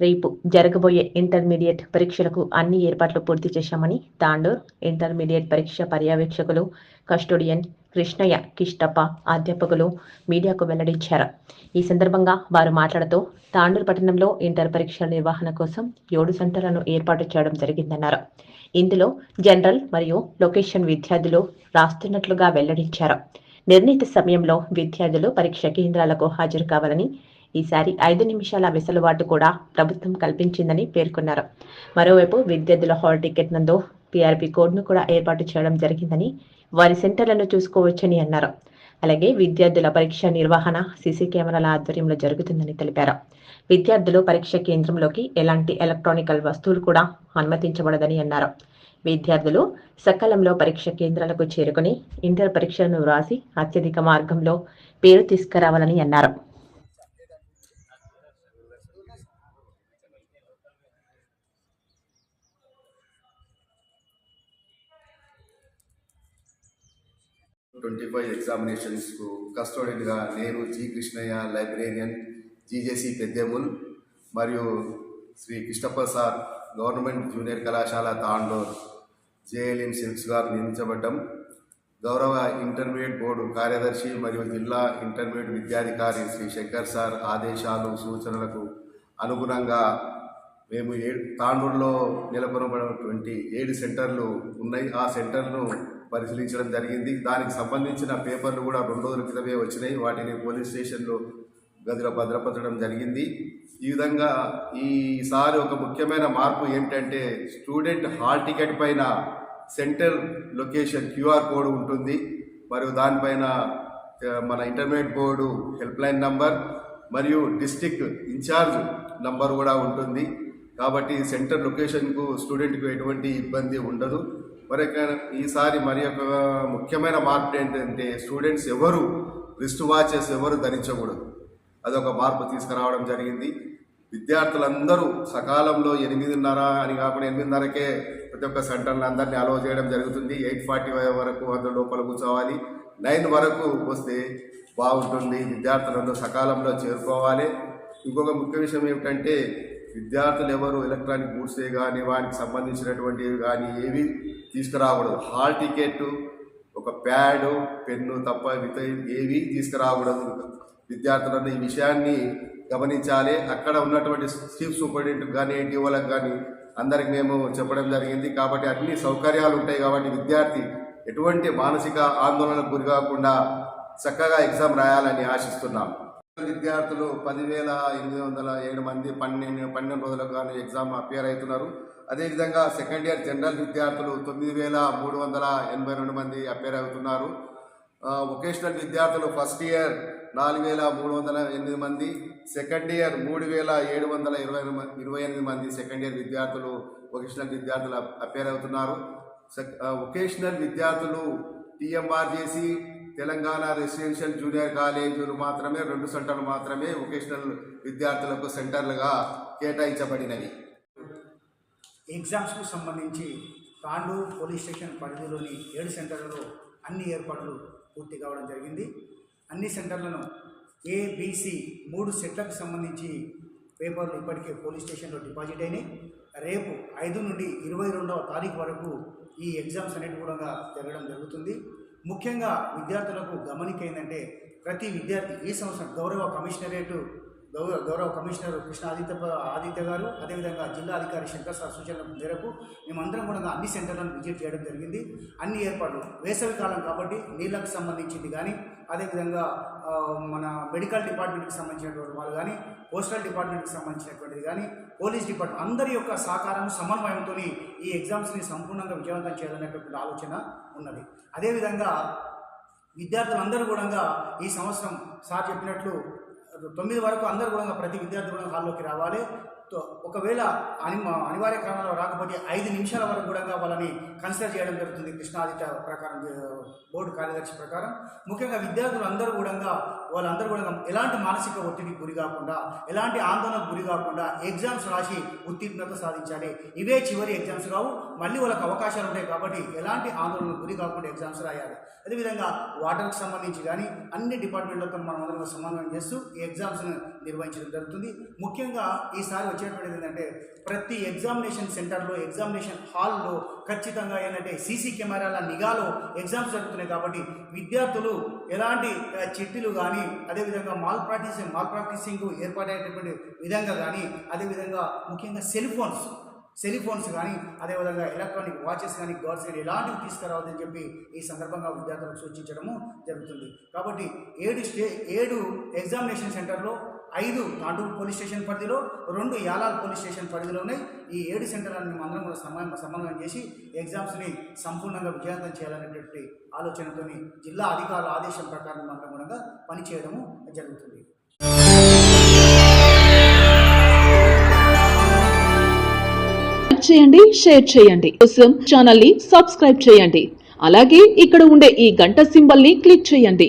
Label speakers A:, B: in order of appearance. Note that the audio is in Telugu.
A: రేపు జరగబోయే ఇంటర్మీడియట్ పరీక్షలకు అన్ని ఏర్పాట్లు పూర్తి చేశామని తాండూర్ ఇంటర్మీడియట్ పరీక్ష పర్యవేక్షకులు కస్టోడియన్ కృష్ణయ్య కిష్టప్ప అధ్యాపకులు మీడియాకు వెల్లడించారు. ఈ సందర్భంగా వారు మాట్లాడుతూ తాండూర్ పట్టణంలో ఇంటర్ పరీక్షల నిర్వహణ కోసం ఏడు సెంటర్లను ఏర్పాటు చేయడం జరిగిందన్నారు. ఇందులో జనరల్ మరియు లొకేషన్ విద్యార్థులు రాస్తున్నట్లుగా వెల్లడించారు. నిర్ణీత సమయంలో విద్యార్థులు పరీక్ష కేంద్రాలకు హాజరు కావాలని ఈసారి ఐదు నిమిషాల వెసులుబాటు కూడా ప్రభుత్వం కల్పించిందని పేర్కొన్నారు. మరోవైపు విద్యార్థుల హాల్ టికెట్ నందు పీఆర్పీ కోడ్ను కూడా ఏర్పాటు చేయడం జరిగిందని వారి సెంటర్లను చూసుకోవచ్చని అన్నారు. అలాగే విద్యార్థుల పరీక్ష నిర్వహణ సీసీ కెమెరాల ఆధ్వర్యంలో జరుగుతుందని తెలిపారు. విద్యార్థులు పరీక్ష కేంద్రంలోకి ఎలాంటి ఎలక్ట్రానికల్ వస్తువులు కూడా అనుమతించబడదని అన్నారు. విద్యార్థులు సకాలంలో పరీక్ష కేంద్రాలకు చేరుకుని ఇంటర్ పరీక్షలను వ్రాసి అత్యధిక మార్గంలో పేరు తీసుకురావాలని అన్నారు.
B: ట్వంటీ ఫైవ్ ఎగ్జామినేషన్స్కు కస్టోడియన్గా నేను G Krishnaiah librarian GJC Peddemul మరియు శ్రీ కృష్ణప్రసాద్ గవర్నమెంట్ జూనియర్ కళాశాల తాండూర్ జేఎల్ఎం సిల్క్స్ గారు నియమించబడ్డం. గౌరవ ఇంటర్మీడియట్ బోర్డు కార్యదర్శి మరియు జిల్లా ఇంటర్మీడియట్ విద్యాధికారి శ్రీ శంకర్ సార్ ఆదేశాలు సూచనలకు అనుగుణంగా మేము ఏ తాండూరులో నెలకొనబడినటువంటి ఏడు సెంటర్లు ఉన్నాయి. ఆ సెంటర్ను పరిశీలించడం జరిగింది. దానికి సంబంధించిన పేపర్లు కూడా రెండు రోజుల క్రితమే వచ్చినాయి. వాటిని పోలీస్ స్టేషన్లో గదిలో భద్రపరచడం జరిగింది. ఈ విధంగా ఈసారి ఒక ముఖ్యమైన మార్పు ఏమిటంటే స్టూడెంట్ హాల్ టికెట్ పైన సెంటర్ లొకేషన్ క్యూఆర్ కోడ్ ఉంటుంది. మరియు దానిపైన మన ఇంటర్మీడియట్ బోర్డు హెల్ప్లైన్ నంబర్ మరియు డిస్టిక్ ఇన్ఛార్జ్ నంబర్ కూడా ఉంటుంది. కాబట్టి సెంటర్ లొకేషన్కు స్టూడెంట్కు ఎటువంటి ఇబ్బంది ఉండదు. మరి ఈసారి మరి ఒక ముఖ్యమైన మార్పు ఏంటంటే స్టూడెంట్స్ ఎవరు రిస్ట్ వాచెస్ ఎవరు ధరించకూడదు. అదొక మార్పు తీసుకురావడం జరిగింది. విద్యార్థులందరూ సకాలంలో ఎనిమిదిన్నర అని కాకుండా ఎనిమిదిన్నరకే ప్రతి ఒక్క సెంటర్లు అందరినీ అలవ్ చేయడం జరుగుతుంది. ఎయిట్ ఫార్టీ ఫైవ్ వరకు అందరు లోపల కూర్చోవాలి. నైన్ వరకు వస్తే బాగుంటుంది. విద్యార్థులందరూ సకాలంలో చేరుకోవాలి. ఇంకొక ముఖ్య విషయం ఏమిటంటే విద్యార్థులు ఎవరు ఎలక్ట్రానిక్ గూడ్సే కానీ వానికి సంబంధించినటువంటివి కానీ ఏవి తీసుకురాకూడదు. హాల్ టికెట్ ఒక ప్యాడు పెన్ను తప్ప మిగతా ఏవి తీసుకురాకూడదు. విద్యార్థులను ఈ విషయాన్ని గమనించాలి. అక్కడ ఉన్నటువంటి చీఫ్ సూపరింటెండెంట్ కానీ డిఓలకు కానీ అందరికి మేము చెప్పడం జరిగింది. కాబట్టి అన్ని సౌకర్యాలు ఉంటాయి కాబట్టి విద్యార్థి ఎటువంటి మానసిక ఆందోళనకు గురికాకుండా చక్కగా ఎగ్జామ్ రాయాలని ఆశిస్తున్నాం. విద్యార్థులు పదివేల ఎనిమిది వందల ఏడు మంది పన్నెండు పన్నెండు రోజులకు గాను ఎగ్జామ్ అపేర్ అవుతున్నారు. అదేవిధంగా సెకండ్ ఇయర్ జనరల్ విద్యార్థులు తొమ్మిది వేల మూడు వందల ఎనభై రెండు మంది అపేర్ అవుతున్నారు. వొకేషనల్ విద్యార్థులు ఫస్ట్ ఇయర్ నాలుగు వేల మూడు వందల ఎనిమిది మంది సెకండ్ ఇయర్ మూడు వేల ఏడు వందల ఇరవై ఇరవై ఎనిమిది మంది సెకండ్ ఇయర్ విద్యార్థులు వొకేషనల్ విద్యార్థులు అపేర్ అవుతున్నారు. సెక్- వొకేషనల్ విద్యార్థులు టీఎంఆర్జేసి తెలంగాణ రెసిడెన్షియల్ జూనియర్ కాలేజీలు మాత్రమే రెండు సెంటర్లు మాత్రమే వొకేషనల్ విద్యార్థులకు సెంటర్లుగా కేటాయించబడినవి.
C: ఎగ్జామ్స్కు సంబంధించి తాండూరు పోలీస్ స్టేషన్ పరిధిలోని ఏడు సెంటర్లలో అన్ని ఏర్పాట్లు పూర్తి కావడం జరిగింది. అన్ని సెంటర్లను ఏబిసి మూడు సెట్లకు సంబంధించి పేపర్లు ఇప్పటికే పోలీస్ స్టేషన్లో డిపాజిట్ అయినాయి. రేపు ఐదు నుండి ఇరవై రెండవ తారీఖు వరకు ఈ ఎగ్జామ్స్ అనేవి కూడా జరగడం జరుగుతుంది. ముఖ్యంగా విద్యార్థులకు గమనిక ఏంటంటే ప్రతి విద్యార్థి ఈ సంవత్సరం గౌరవ కమిషనరేటు గౌరవ గౌరవ కమిషనర్ కృష్ణ ఆదిత్య ఆదిత్య గారు అదేవిధంగా జిల్లా అధికారి శంకర్ సార్ సూచనల మేరకు మేమందరం కూడా అన్ని సెంటర్లను విజిట్ చేయడం జరిగింది. అన్ని ఏర్పాట్లు వేసవి కాలం కాబట్టి నీళ్ళకు సంబంధించింది కానీ అదేవిధంగా మన మెడికల్ డిపార్ట్మెంట్కి సంబంధించినటువంటి వాళ్ళు కానీ పోస్టల్ డిపార్ట్మెంట్కి సంబంధించినటువంటిది కానీ పోలీస్ డిపార్ట్మెంట్ అందరి యొక్క సహకారం సమన్వయంతో ఈ ఎగ్జామ్స్ని సంపూర్ణంగా విజయవంతం చేయాలనేటువంటి ఆలోచన ఉన్నది. అదేవిధంగా విద్యార్థులందరూ కూడా ఈ సంవత్సరం సార్ చెప్పినట్లు తొమ్మిది వరకు అందరూ కూడా ప్రతి విద్యార్థి కూడా హాల్లోకి రావాలి. ఒకవేళ అని అనివార్య కారణాలు రాకపోతే ఐదు నిమిషాల వరకు కూడా వాళ్ళని కన్సిడర్ చేయడం జరుగుతుంది కృష్ణాదిత్య ప్రకారం బోర్డు కార్యదర్శి ప్రకారం. ముఖ్యంగా విద్యార్థులు అందరూ కూడా వాళ్ళందరూ కూడా ఎలాంటి మానసిక ఒత్తిడికి గురి కాకుండా ఎలాంటి ఆందోళనకు గురి కాకుండా ఎగ్జామ్స్ రాసి ఉత్తీర్ణత సాధించాలి. ఇవే చివరి ఎగ్జామ్స్ కావు మళ్ళీ వాళ్ళకి అవకాశాలు ఉంటాయి కాబట్టి ఎలాంటి ఆందోళనకు గురి కాకుండా ఎగ్జామ్స్ రాయాలి. అదేవిధంగా వాటర్కి సంబంధించి కానీ అన్ని డిపార్ట్మెంట్లతో మనం అందరం సమన్వయం చేస్తూ ఈ ఎగ్జామ్స్ను నిర్వహించడం జరుగుతుంది. ముఖ్యంగా ఈసారి వచ్చేటువంటిది ఏంటంటే ప్రతి ఎగ్జామినేషన్ సెంటర్లో ఎగ్జామినేషన్ హాల్లో ఖచ్చితంగా ఏంటంటే సీసీ కెమెరాల నిఘాలో ఎగ్జామ్స్ జరుగుతున్నాయి కాబట్టి విద్యార్థులు ఎలాంటి ఆ, చిట్టీలు కానీ అదేవిధంగా మాల్ ప్రాక్టీసింగ్ మాల్ ప్రాక్టీసింగ్ ఏర్పాటయ్యేటటువంటి విధంగా కానీ అదేవిధంగా ముఖ్యంగా సెల్ ఫోన్స్ సెల్ ఫోన్స్ కానీ అదేవిధంగా ఎలక్ట్రానిక్ వాచెస్ కానీ గర్ల్స్ కానీ ఎలాంటివి తీసుకురావద్దని చెప్పి ఈ సందర్భంగా విద్యార్థులకు సూచించడము జరుగుతుంది. కాబట్టి ఏడు స్టే ఏడు ఎగ్జామినేషన్ సెంటర్లో ఐదు తాండూరు పోలీస్ స్టేషన్ పరిధిలో రెండు యాలాల్ పోలీస్ స్టేషన్ పరిధిలో ఉన్నాయి. ఈ ఏడు సెంటర్లను మేము అందరం కూడా సమన్వయం సమన్వయం చేసి ఎగ్జామ్స్ని సంపూర్ణంగా విజయవంతం చేయాలనేటువంటి ఆలోచనతోని జిల్లా అధికారుల ఆదేశం ప్రకారం అనుగుణంగా పనిచేయడము జరుగుతుంది.
D: చేయండి షేర్ చేయండి. కోసం ఛానల్ని సబ్స్క్రైబ్ చేయండి. అలాగే ఇక్కడ ఉండే ఈ గంట సింబల్ని క్లిక్ చేయండి.